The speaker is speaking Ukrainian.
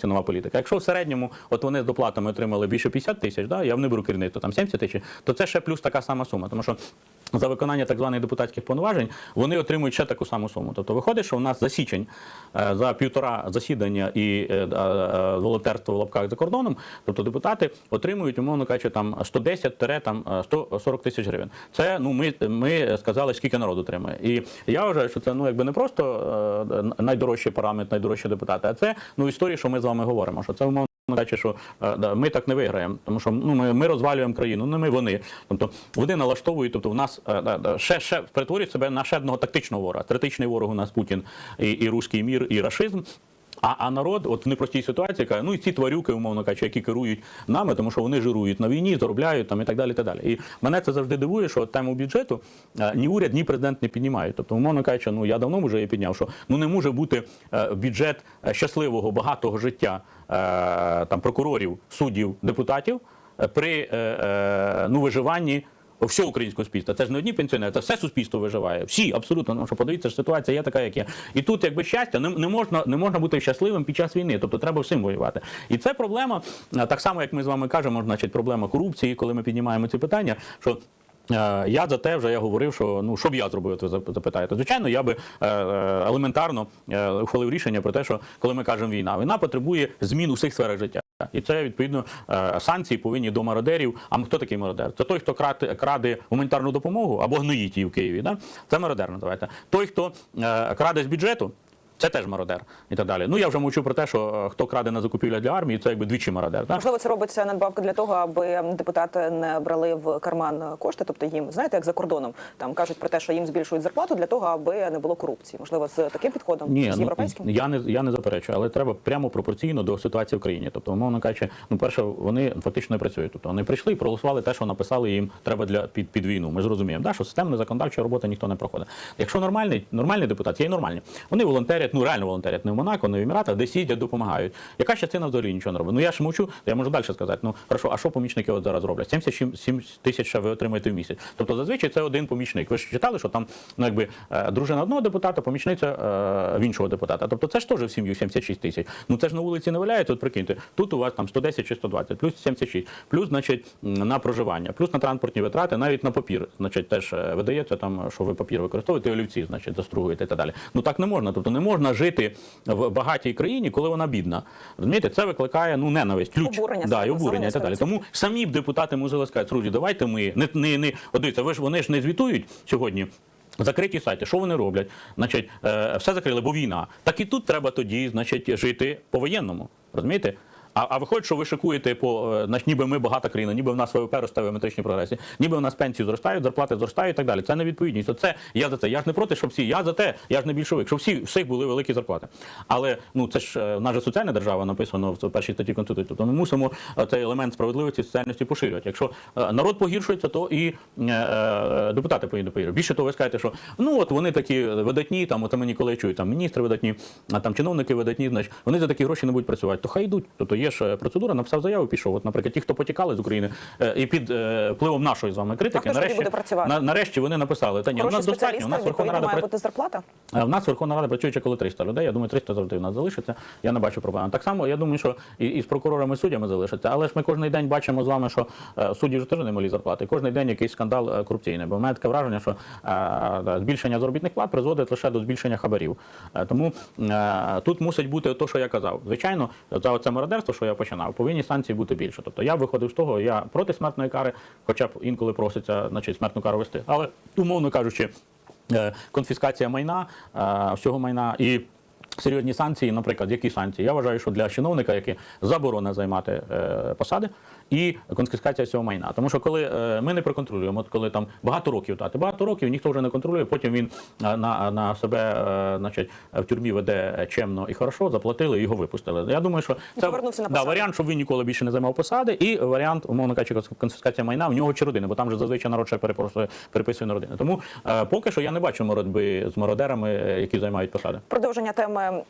Це нова політика. Якщо в середньому от вони з доплатами отримали більше 50 тисяч, да, я не беру керівництво, там 70 тисяч, то це ще плюс така сама сума. Тому що за виконання так званих депутатських повноважень вони отримують ще таку саму суму. Тобто виходить, що у нас за січень е, за півтора засідання і е, е, волонтерство в лапках за кордоном, тобто депутати отримують, умовно кажучи, там 110-140 тисяч гривень. Це ну ми, ми сказали, скільки народ отримує. І я вважаю, що це ну якби не просто найдорожчий парламент, найдорожчі депутати, а це ну історії, що ми з вами говоримо. Що це умовно. кажучи, що е, да, ми так не виграємо, тому що ну ми, ми розвалюємо країну, не ми вони. Тобто вони налаштовують, тобто в нас е, да, да, ще ще перетворюють себе на ще одного тактичного ворога. Третичний ворог у нас Путін і, і руський мір, і рашизм. А, а народ, от в непростій ситуації, каже, ну і ці тварюки, умовно кажучи, які керують нами, тому що вони жирують на війні, заробляють там і так далі. І так далі. І мене це завжди дивує, що тему бюджету е, ні уряд, ні президент не піднімають. Тобто, умовно кажучи, ну я давно вже її підняв, що ну не може бути е, бюджет е, щасливого, багатого життя там прокурорів, суддів, депутатів при ну, виживанні всього українського суспільства. Це ж не одні пенсіонери, це все суспільство виживає. Всі абсолютно. Ну що подивіться, ситуація є така, як є. І тут, якби щастя, не, не можна не можна бути щасливим під час війни. Тобто треба всім воювати. І це проблема, е, так само як ми з вами кажемо, значить, проблема корупції, коли ми піднімаємо ці питання. що Е, Я за те вже я говорив, що ну що б я зробив, ви запитаєте. Звичайно, я би е, елементарно ухвалив рішення про те, що коли ми кажемо війна, війна потребує змін у всіх сферах життя. І це відповідно е, санкції повинні до мародерів. А хто такий мародер? Це той, хто краде, гуманітарну допомогу або гноїть її в Києві. Да? Це мародер називається. Той, хто е, краде з бюджету. Це теж мародер і так далі. Ну я вже мовчу про те, що е, хто краде на закупівлях для армії, це якби двічі мародер. Да? Можливо, це робиться надбавка для того, аби депутати не брали в карман кошти. Тобто їм знаєте, як за кордоном там кажуть про те, що їм збільшують зарплату для того, аби не було корупції. Можливо, з таким підходом Ні, з ну, я не я не заперечую, але треба прямо пропорційно до ситуації в країні. Тобто, умовно кажучи, ну перше, вони фактично не працюють. Тобто вони прийшли і проголосували те, що написали їм треба для під, під війну. Ми зрозуміємо, да, що системна законодавча робота ніхто не проходить. Якщо нормальний, нормальний депутат, є і нормальні. Вони волонтерять, ну реально волонтерять, не в Монако, не в Еміратах, де сидять, допомагають. Яка частина взагалі нічого не робить? Ну я ж мовчу, я можу далі сказати. Ну хорошо, а що помічники от зараз роблять? 77 тисяч ви отримаєте в місяць. Тобто зазвичай це один помічник. Ви ж читали, що там ну якби е, дружина одного депутата, помічниця е, в іншого депутата. Тобто це ж теж в сім'ю 76 тисяч. Ну це ж на вулиці не валяється. От прикиньте, тут у вас там 110 чи 120, плюс 76, плюс, значить, на проживання, плюс на транспортні витрати, навіть на папір, значить, теж е, видається там, що ви папір використовуєте, олівці, значить, застругуєте і так далі. Ну так не можна. Тобто не можна жити в багатій країні, коли вона бідна. Розумієте, це викликає ну ненависть, ключ, Обурення, да, і саме, обурення і так далі. Тому самі б депутати мусили сказати, друзі, давайте ми не не не дивіться, ви ж вони ж не звітують сьогодні. Закриті сайти, що вони роблять? Значить, е, все закрили, бо війна. Так і тут треба тоді, значить, жити по-воєнному. Розумієте? А, а виходить, що ви шикуєте по е, значить, ніби ми багата країна, ніби в нас ВВП росте в геометричній прогресії, ніби в нас пенсії зростають, зарплати зростають і так далі. Це невідповідність. Оце я за це. Я ж не проти, щоб всі. Я за те, я ж не більшовик, щоб всі всіх були великі зарплати. Але ну це ж е, в нас соціальна держава написано в першій статті Конституції. Тобто ми мусимо е, цей елемент справедливості соціальності поширювати. Якщо народ погіршується, то і депутати повинні погіршувати. Більше того, ви скажете, що ну от вони такі видатні, там от мені коли чую, там міністри видатні, а там чиновники видатні, значить вони за такі гроші не будуть працювати. То хай йдуть. Тобто є ж е, процедура, написав заяву, пішов. От, наприклад, ті, хто потікали з України, е, і під е, впливом нашої з вами критики, нарешті, на- нарешті вони написали. Та ні, у нас достатньо. У нас Верховна Рада має бути зарплата. В нас Верховна Рада працює ще коли 300 людей. Я думаю, 300 завжди в нас залишиться. Я не бачу проблем. Так само, я думаю, що і, і з прокурорами і суддями залишиться. Але ж ми кожен день бачимо з вами, що судді ж теж не малі зарплати. Кожен день якийсь скандал корупційний. Бо в мене таке враження, що збільшення заробітних плат призводить лише до збільшення хабарів. Тому тут мусить бути те, що я казав. Звичайно, за це мародерство, що я починав, повинні санкції бути більше. Тобто я виходив з того, я проти смертної кари, хоча б інколи проситься значить, смертну кару вести. Але умовно кажучи е, конфіскація майна, е, всього майна і. Серйозні санкції, наприклад, які санкції? Я вважаю, що для чиновника, які заборона займати е, посади і конфіскація всього майна. Тому що коли е, ми не проконтролюємо, от коли там багато років дати, багато років ніхто вже не контролює, потім він е, на, на себе е, значить, в тюрмі веде чемно і хорошо, заплатили і його випустили. Я думаю, що це на да, варіант, щоб він ніколи більше не займав посади, і варіант, умовно кажучи, конфіскація майна в нього чи родини, бо там же зазвичай народ ще перепрошує, переписує на родини. Тому е, поки що я не бачу боротьби з мародерами, е, які займають посади. Продовження теми м,